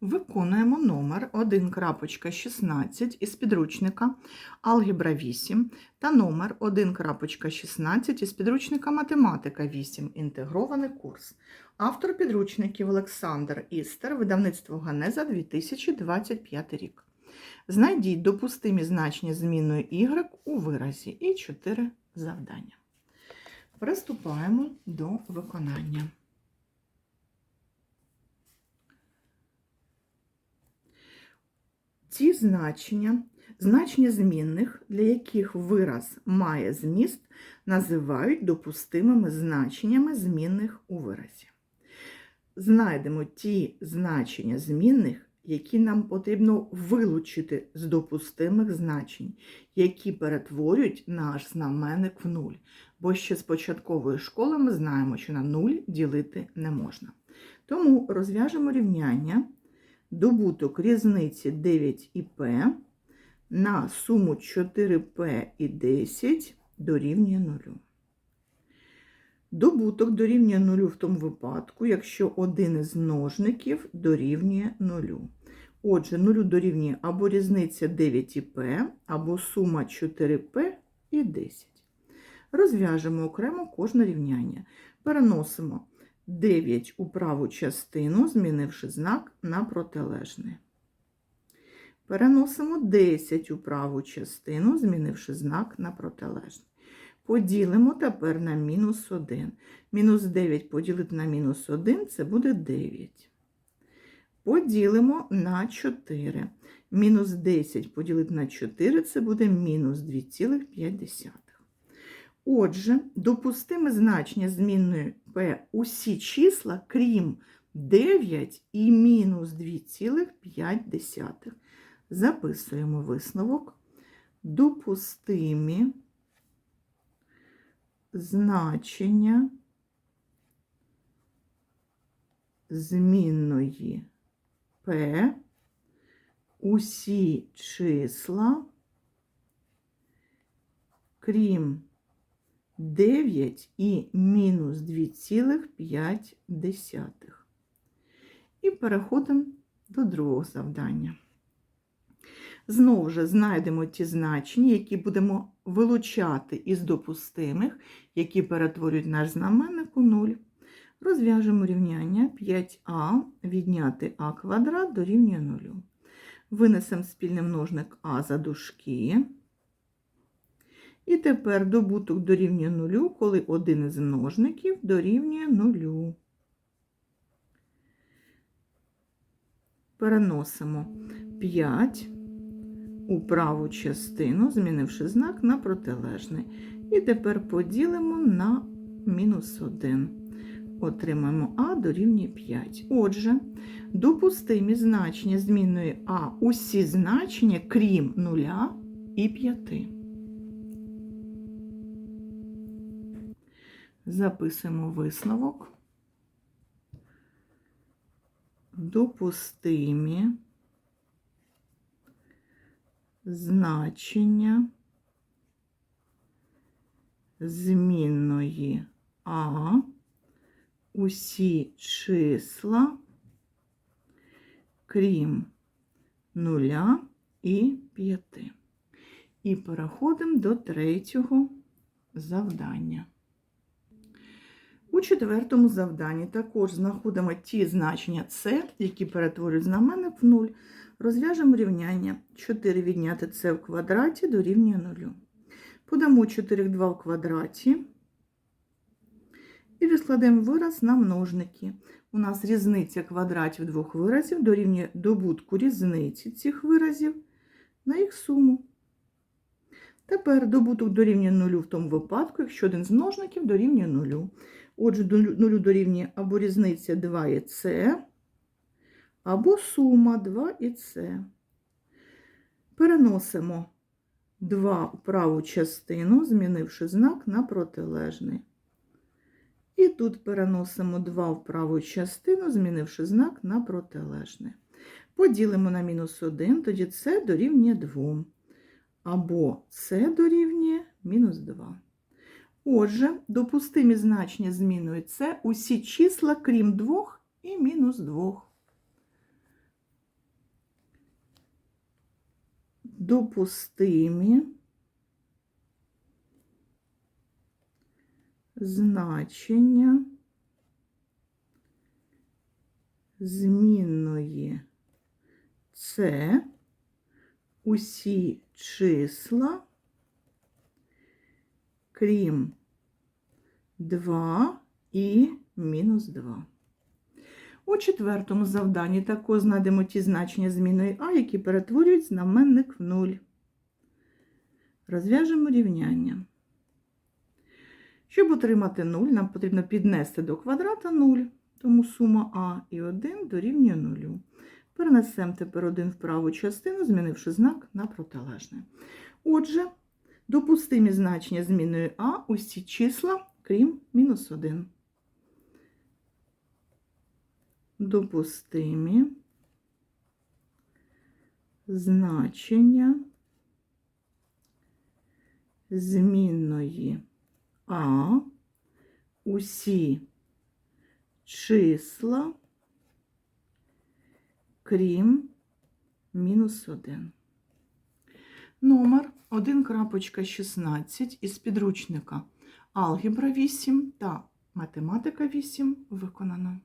Виконуємо номер 1.16 із підручника Алгебра 8 та номер 1.16 із підручника Математика 8. Інтегрований курс. Автор підручників Олександр Істер, видавництво Ганеза 2025 рік. Знайдіть допустимі значення змінної y у виразі і 4 завдання. Приступаємо до виконання. Значення, значення змінних, для яких вираз має зміст, називають допустимими значеннями змінних у виразі. Знайдемо ті значення змінних, які нам потрібно вилучити з допустимих значень, які перетворюють наш знаменник в нуль. Бо ще з початкової школи ми знаємо, що на нуль ділити не можна. Тому розв'яжемо рівняння добуток різниці 9 і П на суму 4П і 10 дорівнює 0. Добуток дорівнює 0 в тому випадку, якщо один із множників дорівнює 0. Отже, 0 дорівнює або різниця 9 і П, або сума 4П і 10. Розв'яжемо окремо кожне рівняння. Переносимо 9 у праву частину, змінивши знак на протилежний. Переносимо 10 у праву частину, змінивши знак на протилежний. Поділимо тепер на мінус 1. Мінус 9 поділити на мінус 1 це буде 9. Поділимо на 4. Мінус 10 поділити на 4 це буде мінус 2,5. Отже, допустиме значення змінної p усі числа, крім 9 і мінус 2,5. Записуємо висновок. Допустимі значення змінної p усі числа, крім 9 і мінус 2,5. І переходимо до другого завдання. Знову ж знайдемо ті значення, які будемо вилучати із допустимих, які перетворюють наш знаменник у 0. Розв'яжемо рівняння 5а відняти а квадрат дорівнює 0. Винесемо спільний множник а за дужки. І тепер добуток дорівнює нулю, коли один із множників дорівнює нулю. Переносимо 5 у праву частину, змінивши знак на протилежний. І тепер поділимо на мінус 1. Отримаємо А дорівнює 5. Отже, допустимі значення змінної А усі значення, крім 0 і 5. Записуємо висновок. Допустимі значення змінної А усі числа, крім нуля і п'яти. І переходимо до третього завдання. У четвертому завданні також знаходимо ті значення С, які перетворюють знаменник в 0. Розв'яжемо рівняння 4 відняти С в квадраті дорівнює 0. Подамо 4,2 в квадраті і розкладемо вираз на множники. У нас різниця квадратів двох виразів дорівнює добутку різниці цих виразів на їх суму. Тепер добуток дорівнює 0 в тому випадку, якщо один з множників дорівнює 0. Отже, до 0 дорівнює або різниця 2 і С, або сума 2 і С. Переносимо 2 в праву частину, змінивши знак на протилежний. І тут переносимо 2 в праву частину, змінивши знак на протилежний. Поділимо на мінус 1, тоді С дорівнює 2. Або С дорівнює мінус 2. Отже, допустимі значення зміною це усі числа, крім 2 і мінус 2. Допустимі значення змінної це усі числа, крім 2 і мінус 2. У четвертому завданні також знайдемо ті значення змінної А, які перетворюють знаменник в 0. Розв'яжемо рівняння. Щоб отримати 0, нам потрібно піднести до квадрата 0, тому сума А і 1 дорівнює 0. Перенесемо тепер 1 в праву частину, змінивши знак на протилежне. Отже, допустимі значення змінної А усі числа, крім мінус 1. Допустимі значення змінної А усі числа, крім мінус 1. Номер 1.16 із підручника Алгебра 8 та Математика 8 виконано.